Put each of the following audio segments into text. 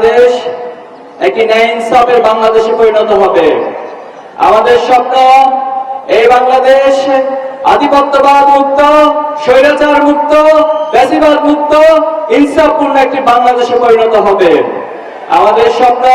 বাংলাদেশ একটি ন্যায় ইনসাফের বাংলাদেশে পরিণত হবে। আমাদের স্বপ্ন, এই বাংলাদেশ আধিপত্যবাদ মুক্ত, স্বৈরাচার মুক্ত বেশিবাদ মুক্ত, ইনসাফপূর্ণ একটি বাংলাদেশে পরিণত হবে। আমাদের স্বপ্ন,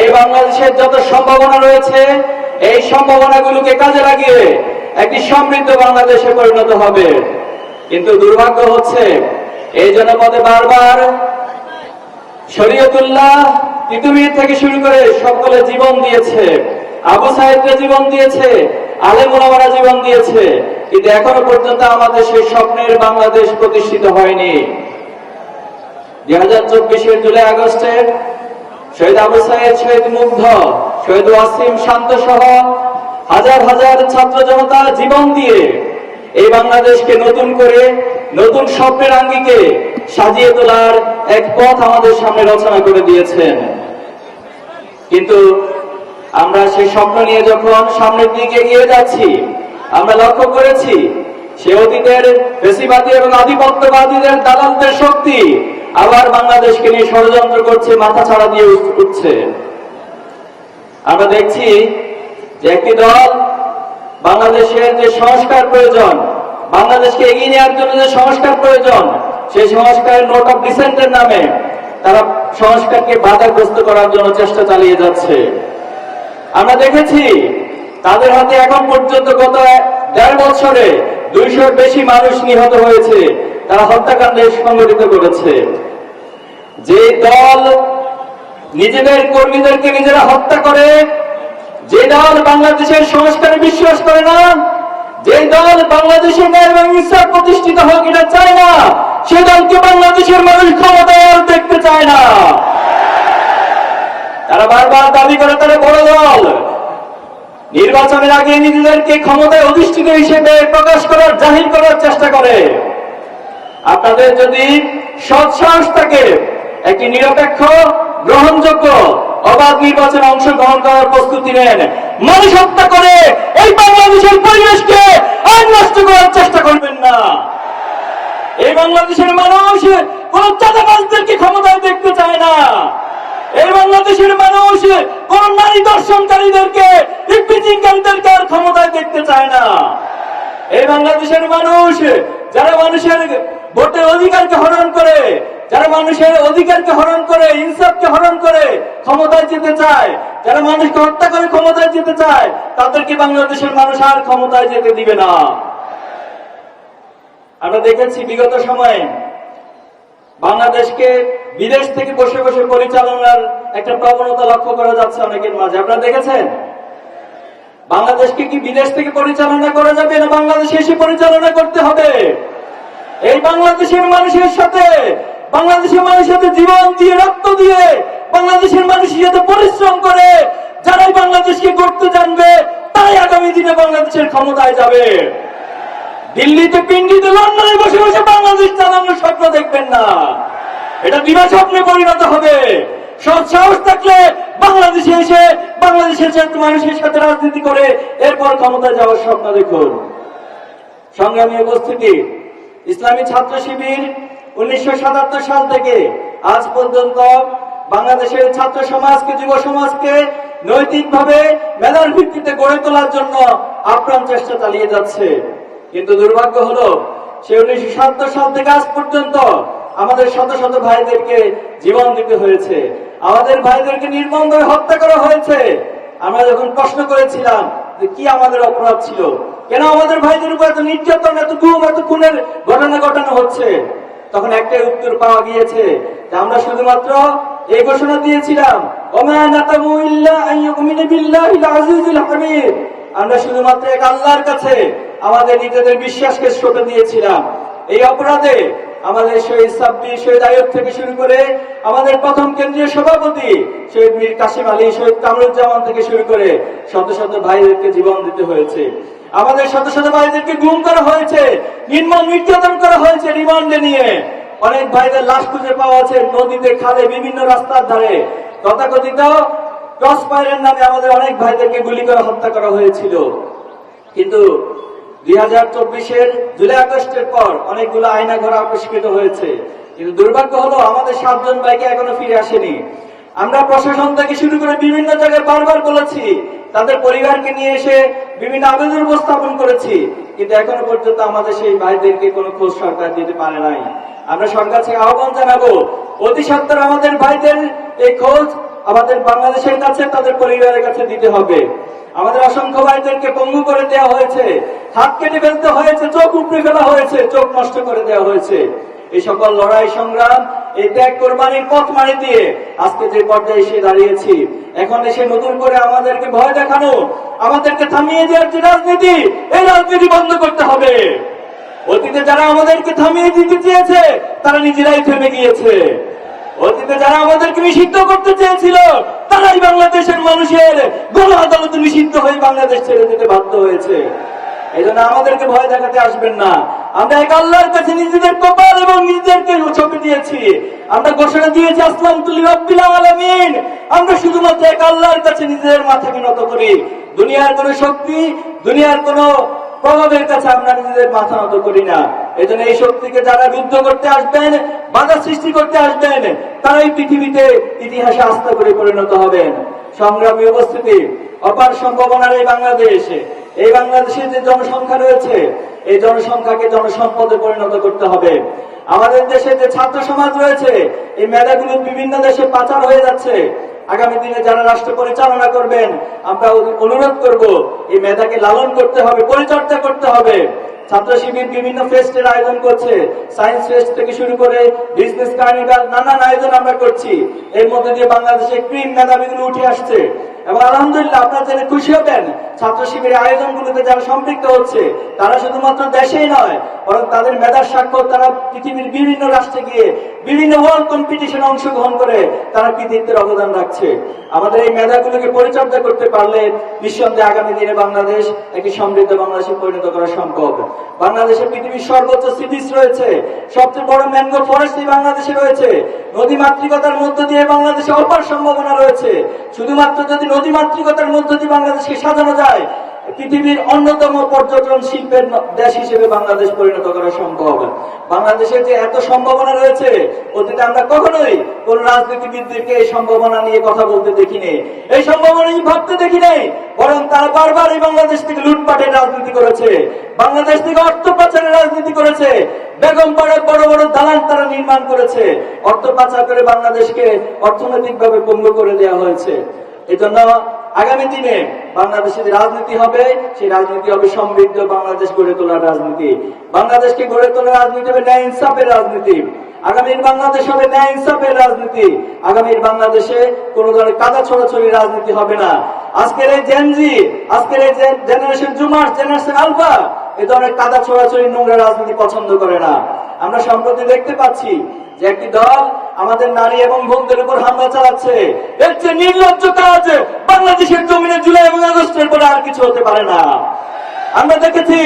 এই বাংলাদেশের যত সম্ভাবনা রয়েছে, এই সম্ভাবনাগুলোকে কাজে লাগিয়ে একটি সমৃদ্ধ বাংলাদেশে পরিণত হবে। কিন্তু দুর্ভাগ্য হচ্ছে, এই জনপদে বারবার শরীয়তুল্লাহ তিতুমির থেকে শুরু করে সকলে জীবন দিয়েছে। আবু সাহেবকে জীবন দিয়েছে আলেম ওলামারা জীবন দিয়েছে, কিন্তু এখনও পর্যন্ত আমাদের সেই স্বপ্নের বাংলাদেশ প্রতিষ্ঠিত হয়নি। দুই হাজার চব্বিশের জুলাই আগস্টের শহীদ আবু সাহেব শহীদ মুগ্ধ, শহীদ ওয়াসিম শান্ত সহ হাজার হাজার ছাত্র জনতা জীবন দিয়ে এই বাংলাদেশকে নতুন করে নতুন স্বপ্নের আঙ্গিকে সাজিয়ে তোলার এক পথ আমাদের সামনে রচনা করে দিয়েছেন। কিন্তু আমরা সেই স্বপ্ন নিয়ে যখন সামনের দিকে এগিয়ে যাচ্ছি, আমরা লক্ষ্য করেছি সে অতীতের বেশিবাদী এবং আধিপত্যবাদীদের দালালদের শক্তি আবার বাংলাদেশকে নিয়ে ষড়যন্ত্র করছে, মাথা ছাড়া দিয়ে উঠ- উঠছে। আমরা দেখছি যে একটি দল বাংলাদেশের যে সংস্কার প্রয়োজন বাংলাদেশকে এগিয়ে নেওয়ার জন্য যে সংস্কার প্রয়োজন, সেই সংস্কারের নোট অফ ডিসেন্টের নামে তারা সংস্কারকে বাধাগ্রস্ত করার জন্য চেষ্টা চালিয়ে যাচ্ছে। আমরা দেখেছি, তাদের হাতে এখন পর্যন্ত গত দেড় বছরে দুইশোর বেশি মানুষ নিহত হয়েছে, তারা হত্যাকাণ্ডে সংগঠিত করেছে। যে দল নিজেদের কর্মীদেরকে নিজেরা হত্যা করে, যে দল বাংলাদেশের সংস্কারে বিশ্বাস করে না যে দল বাংলাদেশের ন্যায় প্রতিষ্ঠিত হোক এটা চায় না। সে দলকে বাংলাদেশের মানুষ ক্ষমতায় দেখতে চায় না। তারা বারবার দাবি করে তারা বড় দল। নির্বাচনের আগে নিজেদেরকে ক্ষমতায় অধিষ্ঠিত হিসেবে প্রকাশ করার, জাহির করার চেষ্টা করে। আপনাদের যদি সৎ সাহস থাকে, একটি নিরপেক্ষ অবাধ নির্বাচনে অংশগ্রহণ করার প্রস্তুতি নেন। মানুষ হত্যা করে, এই বাংলাদেশের পরিবেশকে আর নষ্ট করার চেষ্টা করবেন না। এই বাংলাদেশের মানুষ কোন চাঁদাবাজদেরকে ক্ষমতায় দেখতে চায় না। এই বাংলাদেশের মানুষ কোন নারী দর্শনকারীদেরকে ইপিজিংকারীদেরকে আর ক্ষমতায় দেখতে চায় না। এই বাংলাদেশের মানুষ, যারা মানুষের ভোটের অধিকারকে হরণ করে যারা মানুষের অধিকারকে হরণ করে, ইনসাফকে হরণ করে ক্ষমতায় যেতে চায়, যারা মানুষকে হত্যা করে ক্ষমতায় যেতে চায়, তাদেরকে বাংলাদেশের মানুষ আর ক্ষমতায় যেতে দিবে না। আমরা দেখেছি বিগত সময়ে বাংলাদেশকে বিদেশ থেকে বসে বসে পরিচালনার একটা প্রবণতা লক্ষ্য করা যাচ্ছে অনেকের মাঝে। আপনারা দেখেছেন? বাংলাদেশকে কি বিদেশ থেকে পরিচালনা করা যাবে না বাংলাদেশে এসে পরিচালনা করতে হবে? এই বাংলাদেশের মানুষের সাথে বাংলাদেশের মানুষের সাথে জীবন দিয়ে, রক্ত দিয়ে বাংলাদেশের মানুষের সাথে পরিশ্রম করে, যারাই বাংলাদেশকে করতে জানবে, তারাই আগামী দিনে বাংলাদেশের ক্ষমতায় যাবে। দিল্লিতে পিন্ডিতে লন্ডনে বসে বসে বাংলাদেশ চালানোর স্বপ্ন দেখবেন না। এটা বিনা স্বপ্নে পরিণত হবে। সৎ সাহস থাকলে বাংলাদেশে এসে, বাংলাদেশের মানুষের সাথে রাজনীতি করে, এরপর ক্ষমতায় যাওয়ার স্বপ্ন দেখুন। সংগ্রামী উপস্থিতি, ইসলামী ছাত্র শিবির উনিশশো সাতাত্তর সাল থেকে আজ পর্যন্ত বাংলাদেশের ছাত্র সমাজকে, যুব সমাজকে নৈতিকভাবে মেধার ভিত্তিতে গড়ে তোলার জন্য আপ্রাণ চেষ্টা চালিয়ে যাচ্ছে। কিন্তু দুর্ভাগ্য হলো, সে উনিশশো সাতাত্তর সাল থেকে আজ পর্যন্ত আমাদের শত শত ভাইদেরকে জীবন দিতে হয়েছে। আমাদের ভাইদেরকে নির্মমভাবে হত্যা করা হয়েছে। আমরা যখন প্রশ্ন করেছিলাম যে কি আমাদের অপরাধ ছিল, কেন আমাদের ভাইদের উপর এত নির্যাতন, এত গুম এত খুনের ঘটনা ঘটানো হচ্ছে? তখন একটাই উত্তর পাওয়া গিয়েছে আমরা শুধুমাত্র এই ঘোষণা দিয়েছিলাম আমরা শুধুমাত্র এক আল্লাহর কাছে আমাদের নিজেদের বিশ্বাসকে সঁপে দিয়েছিলাম। এই অপরাধে আমাদের শহীদ সাব্বি শহীদ আয়ব থেকে শুরু করে আমাদের প্রথম কেন্দ্রীয় সভাপতি শহীদ মীর কাসিম আলী, শহীদ কামরুজ্জামান থেকে শুরু করে শত শত ভাইদেরকে জীবন দিতে হয়েছে। আমাদের শত শত ভাইদেরকে গুম করা হয়েছে, নির্মম নির্যাতন করা হয়েছে রিমান্ডে নিয়ে। অনেক ভাইদের লাশ খুঁজে পাওয়া আছে নদীতে, খালে, বিভিন্ন রাস্তার ধারে। তথাকথিত ক্রস ফায়ারের নামে আমাদের অনেক ভাইদেরকে গুলি করে হত্যা করা হয়েছিল। কিন্তু দুই হাজার চব্বিশের জুলাই আগস্টের পর অনেকগুলো আয়না ঘর আবিষ্কৃত হয়েছে। কিন্তু দুর্ভাগ্য হলো আমাদের সাতজন ভাইকে এখনও ফিরে আসেনি। আমরা প্রশাসন থেকে শুরু করে বিভিন্ন জায়গায় বারবার বলেছি তাদের পরিবারকে নিয়ে এসে বিভিন্ন আবেদন উপস্থাপন করেছি। কিন্তু এখনও পর্যন্ত আমাদের সেই ভাইদেরকে কোনো খোঁজ সরকার দিতে পারে নাই। আমরা সরকার থেকে আহ্বান জানাব, অতি সত্তর আমাদের ভাইদের এই খোঁজ আমাদের বাংলাদেশের কাছে, তাদের পরিবারের কাছে দিতে হবে। আমাদের অসংখ্য ভাইদেরকে পঙ্গু করে দেওয়া হয়েছে, হাত কেটে ফেলতে হয়েছে, চোখ উপড়ে ফেলা হয়েছে, চোখ নষ্ট করে দেওয়া হয়েছে। এই সকল লড়াই সংগ্রাম এই ত্যাগ কোরবানির পথ মারি দিয়ে আজকে যে পর্যায়ে এসে দাঁড়িয়েছি, এখন এসে নতুন করে আমাদেরকে ভয় দেখানো, আমাদেরকে থামিয়ে দেওয়ার যে রাজনীতি, এই রাজনীতি বন্ধ করতে হবে। অতীতে যারা আমাদেরকে থামিয়ে দিতে চেয়েছে, তারা নিজেরাই থেমে গিয়েছে। অতীতে যারা আমাদেরকে নিষিদ্ধ করতে চেয়েছিল, তারাই বাংলাদেশের মানুষের গণ আদালতে নিষিদ্ধ হয়ে বাংলাদেশ ছেড়ে যেতে বাধ্য হয়েছে। এই জন্য আমাদেরকে ভয় দেখাতে আসবেন না। আমরা এক আল্লাহর কাছে নিজেদের কপাল এবং নিজেদেরকে ছবি দিয়েছি। আমরা ঘোষণা দিয়েছি আসলাম তুলি রব্বিল আলামিন। আমরা শুধুমাত্র এক আল্লাহর কাছে নিজেদের মাথাকে নত করি। দুনিয়ার কোনো শক্তি, দুনিয়ার কোনো প্রভাবের কাছে আমরা নিজেদের মাথা নত করি না। এই জন্য এই শক্তিকে যারা যুদ্ধ করতে আসবেন, বাধা সৃষ্টি করতে আসবেন, তারাই পৃথিবীতে ইতিহাসে আস্থা করে পরিণত হবেন। সংগ্রামী উপস্থিতি, অপার সম্ভাবনার এই বাংলাদেশে এই বাংলাদেশে যে জনসংখ্যা রয়েছে, এই জনসংখ্যাকে জনসম্পদে পরিণত করতে হবে। আমাদের দেশে যে ছাত্র সমাজ রয়েছে, এই মেধাগুলো বিভিন্ন দেশে পাচার হয়ে যাচ্ছে। আগামী দিনে যারা রাষ্ট্র পরিচালনা করবেন, আমরা অনুরোধ করব, এই মেধাকে লালন করতে হবে, পরিচর্যা করতে হবে। ছাত্র শিবির বিভিন্ন ফেস্টের আয়োজন করছে। সায়েন্স ফেস্ট থেকে শুরু করে বিজনেস কার্নিভাল, নানান আয়োজন আমরা করছি। এর মধ্যে দিয়ে বাংলাদেশে ক্রিম মেধাবীগুলো উঠে আসছে। এবং আলহামদুলিল্লাহ আপনারা জেনে খুশি হবেন ছাত্র শিবিরের আয়োজনগুলোতে যারা সম্পৃক্ত হচ্ছে, তারা শুধুমাত্র দেশেই নয়, বরং তাদের মেধার স্বাক্ষর তারা পৃথিবীর বিভিন্ন রাষ্ট্রে গিয়ে বিভিন্ন ওয়ার্ল্ড কম্পিটিশনে অংশগ্রহণ করে তারা কৃতিত্বের অবদান রাখছে। আমাদের এই মেধাগুলোকে পরিচর্যা করতে পারলে নিঃসন্দেহে আগামী দিনে বাংলাদেশ একটি সমৃদ্ধ বাংলাদেশে পরিণত করা সম্ভব। বাংলাদেশে পৃথিবীর সর্বোচ্চ সিটিস রয়েছে, সবচেয়ে বড় ম্যানগ্রোভ ফরেস্ট বাংলাদেশে রয়েছে। নদী মাতৃকতার মধ্য দিয়ে বাংলাদেশে অপার সম্ভাবনা রয়েছে। শুধুমাত্র যদি নদী মাতৃকতার মধ্য দিয়ে বাংলাদেশকে সাজানো যায়, পৃথিবীর অন্যতম পর্যটন শিল্পের দেশ হিসেবে বাংলাদেশ পরিণত করা সম্ভব। বাংলাদেশের যে এত সম্ভাবনা রয়েছে, অতীতে আমরা কখনোই কোন রাজনীতিবিদদেরকে এই সম্ভাবনা নিয়ে কথা বলতে দেখিনি। এই সম্ভাবনা নিয়ে ভাবতে দেখি নাই বরং তারা বারবার এই বাংলাদেশ থেকে লুটপাটের রাজনীতি করেছে। বাংলাদেশ থেকে অর্থ পাচারের রাজনীতি করেছে। বেগম বড় বড় দালান তারা নির্মাণ করেছে। অর্থ পাচার করে বাংলাদেশকে করে দেওয়া হয়েছে। আগামী দিনে যে রাজনীতি হবে, সেই রাজনীতি হবে সমৃদ্ধ বাংলাদেশ গড়ে তোলার রাজনীতি। বাংলাদেশকে গড়ে তোলার রাজনীতি হবে ন্যায় ইনসাফের রাজনীতি। আগামীর বাংলাদেশ হবে ন্যায় ইনসাফের রাজনীতি। আগামীর বাংলাদেশে কোনো ধরনের কাদা ছড়াছড়ি রাজনীতি হবে না। আজকের এই জেনজি আজকের এই জেনারেশন জুমার জেনারেশন আলফা এ ধরনের কাদা ছড়াছড়ি নোংরা রাজনীতি পছন্দ করে না। আমরা সম্প্রতি দেখতে পাচ্ছি যে একটি দল আমাদের নারী এবং বোনদের উপর হামলা চালাচ্ছে। এর চেয়ে নির্লজ্জ কাজ বাংলাদেশের জমিনে জুলাই এবং আগস্টের পরে আর কিছু হতে পারে না। আমরা দেখেছি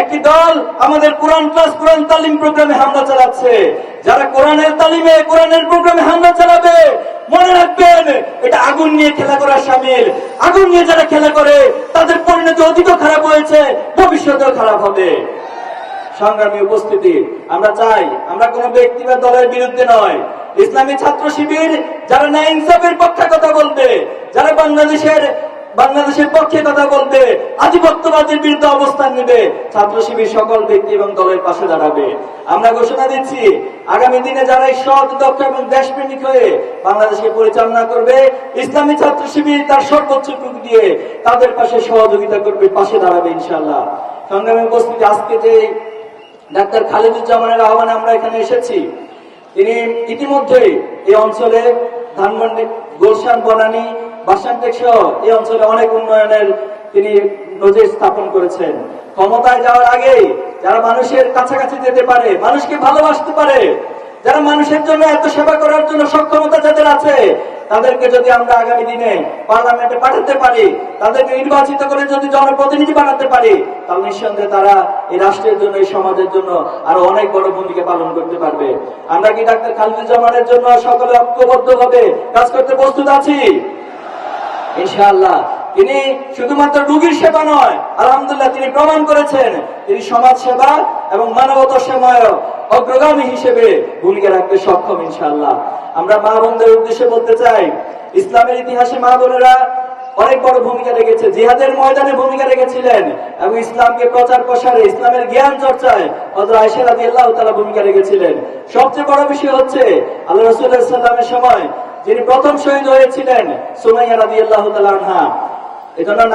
একটি দল আমাদের কোরআন ক্লাস, কোরআন তালিম প্রোগ্রামে হামলা চালাচ্ছে। যারা কোরআনের তালিমে কোরআনের প্রোগ্রামে হামলা চালাবে, মনে রাখবেন, এটা আগুন নিয়ে খেলা করার সামিল। আগুন নিয়ে যারা খেলা করে, তাদের পরিণতি অধিকও খারাপ হয়েছে, ভবিষ্যতেও খারাপ হবে। সংগ্রামী উপস্থিতি, আমরা চাই, আমরা কোনো ব্যক্তি বা দলের বিরুদ্ধে নয়। ইসলামী ছাত্র শিবির, যারা ন্যায় ইনসাফের পক্ষে কথা বলবে, যারা বাংলাদেশের বাংলাদেশের পক্ষে কথা বলবে আধিপত্যবাদের বিরুদ্ধে অবস্থান নেবে। ছাত্র শিবির সকল ব্যক্তি এবং দলের পাশে দাঁড়াবে। আমরা ঘোষণা দিচ্ছি, আগামী দিনে যারা সৎ, দক্ষ এবং দেশপ্রেমিক হয়ে বাংলাদেশকে পরিচালনা করবে, ইসলামী ছাত্র শিবির তার সর্বোচ্চ টুকু দিয়ে তাদের পাশে সহযোগিতা করবে, পাশে দাঁড়াবে ইনশাল্লাহ সংগ্রামী উপস্থিতি, আজকে যে ডাক্তার খালিদুজ্জামানের আহ্বানে আমরা এখানে এসেছি, তিনি ইতিমধ্যেই এই অঞ্চলে ধানমন্ডি, গোলশান, বনানী এই অঞ্চলে অনেক উন্নয়নের তিনি নজির স্থাপন করেছেন। ক্ষমতায় যাওয়ার আগে যারা মানুষের কাছাকাছি যেতে পারে, মানুষকে ভালোবাসতে পারে, যারা মানুষের জন্য এত সেবা করার জন্য সক্ষমতা যাদের আছে, তাদেরকে যদি আমরা আগামী দিনে পার্লামেন্টে পাঠাতে পারি, তাদেরকে নির্বাচিত করে যদি জনপ্রতিনিধি বানাতে পারি, তাহলে নিঃসন্দেহে তারা এই রাষ্ট্রের জন্য, এই সমাজের জন্য আরও অনেক বড় ভূমিকা পালন করতে পারবে। আমরা কি ডাক্তার খালিদুজ্জামানের জন্য সকলে ঐক্যবদ্ধ ভাবে কাজ করতে প্রস্তুত আছি? ইনশাআল্লাহ। তিনি শুধুমাত্র রুগীর সেবা নয়, আলহামদুলিল্লাহ তিনি প্রমাণ করেছেন, তিনি সমাজ সেবা এবং মানবতা সেবায় অগ্রগামী হিসেবে ভূমিকা রাখতে সক্ষম ইনশাআল্লাহ। আমরা মা বোনদের উদ্দেশ্যে বলতে চাই, ইসলামের ইতিহাসে মা বোনেরা অনেক বড় ভূমিকা রেখেছে, জিহাদের ময়দানে ভূমিকা রেখেছিলেন এবং ইসলামকে প্রচার প্রসারে, ইসলামের জ্ঞান চর্চায় হযরত আয়েশা রাদিয়াল্লাহু তাআলা ভূমিকা রেখেছিলেন। সবচেয়ে বড় বিষয় হচ্ছে, আল্লাহ রাসূলুল্লাহ সাল্লামের সময় যিনি প্রথম শহীদ হয়েছিলেন, সুমাইয়া রাদিয়াল্লাহু তাআলা আনহা।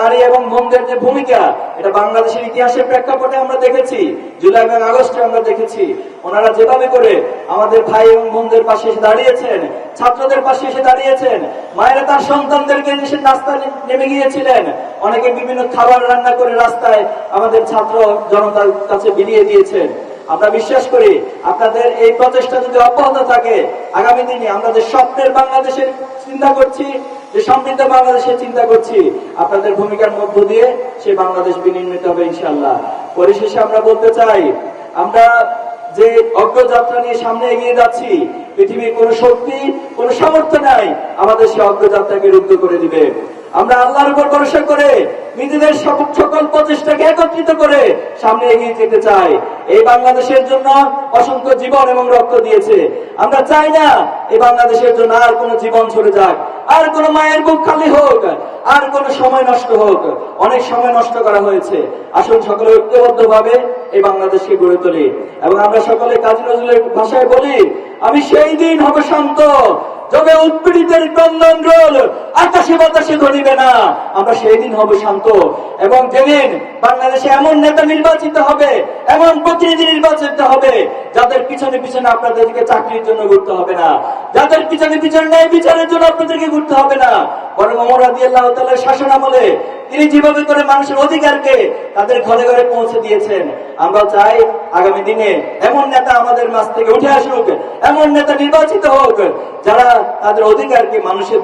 নারী এবং বোনদের যে ভূমিকা, এটা বাংলাদেশের ইতিহাসের প্রেক্ষাপটে আমরা দেখেছি, জুলাই এবং আগস্টে আমরা দেখেছি। ওনারা যেভাবে করে আমাদের ভাই এবং বোনদের পাশে এসে দাঁড়িয়েছেন, ছাত্রদের পাশে এসে দাঁড়িয়েছেন, মায়েরা তার সন্তানদেরকে এসে রাস্তায় নেমে গিয়েছিলেন। অনেকে বিভিন্ন খাবার রান্না করে রাস্তায় আমাদের ছাত্র জনতার কাছে বিলিয়ে দিয়েছেন। আমরা বিশ্বাস করি আপনাদের এই প্রচেষ্টা যদি অব্যাহত থাকে, আগামী দিনে আমরা যে স্বপ্নের বাংলাদেশের চিন্তা করছি, যে সমৃদ্ধ বাংলাদেশের চিন্তা করছি, আপনাদের ভূমিকার মধ্য দিয়ে সেই বাংলাদেশ বিনির্মিত হবে ইনশাল্লাহ পরিশেষে আমরা বলতে চাই, আমরা যে অগ্রযাত্রা নিয়ে সামনে এগিয়ে যাচ্ছি, পৃথিবীর কোন শক্তি, কোন সামর্থ্য নাই, আমাদের সেই অগ্রযাত্রাকে রুদ্ধ করে দিবে। আমরা আল্লাহর উপর ভরসা করে নিজেদের সকল প্রচেষ্টাকে একত্রিত করে সামনে এগিয়ে যেতে চাই। এই বাংলাদেশের জন্য অসংখ্য জীবন এবং রক্ত দিয়েছে। আমরা চাই না এই বাংলাদেশের জন্য আর কোনো জীবন চলে যাক, আর কোনো মায়ের বুক খালি হোক, আর কোনো সময় নষ্ট হোক। অনেক সময় নষ্ট করা হয়েছে। আসুন সকলে ঐক্যবদ্ধ ভাবে এই বাংলাদেশকে গড়ে তুলি। এবং আমরা সকলে কাজী নজরুলের ভাষায় বলি, আমি সেই দিন হব শান্ত যবে উৎপীড়িতের ক্রন্দন রোল, আকাশে বাতাসে ধরিবে না। আমরা সেই দিন হব শান্ত এবং যেদিন বাংলাদেশে এমন নেতা নির্বাচিত হবে, এমন প্রতিনিধি নির্বাচিত হবে, যাদের পিছনে পিছনে আপনাদেরকে চাকরির জন্য ঘুরতে হবে না। যাদের পিছনে পিছনে ন্যায় বিচারের জন্য আপনাদেরকে ঘুরতে হবে না। বরং অমর রাজি আল্লাহ শাসন আমলে তিনি যেভাবে করে মানুষের অধিকারকে তাদের ঘরে ঘরে পৌঁছে দিয়েছেন আমরা চাই আগামী দিনে এমন নেতা আমাদের মাঝ থেকে উঠে আসুক, এমন নেতা নির্বাচিত হোক, যারা তাদের অধিকারকে মানুষের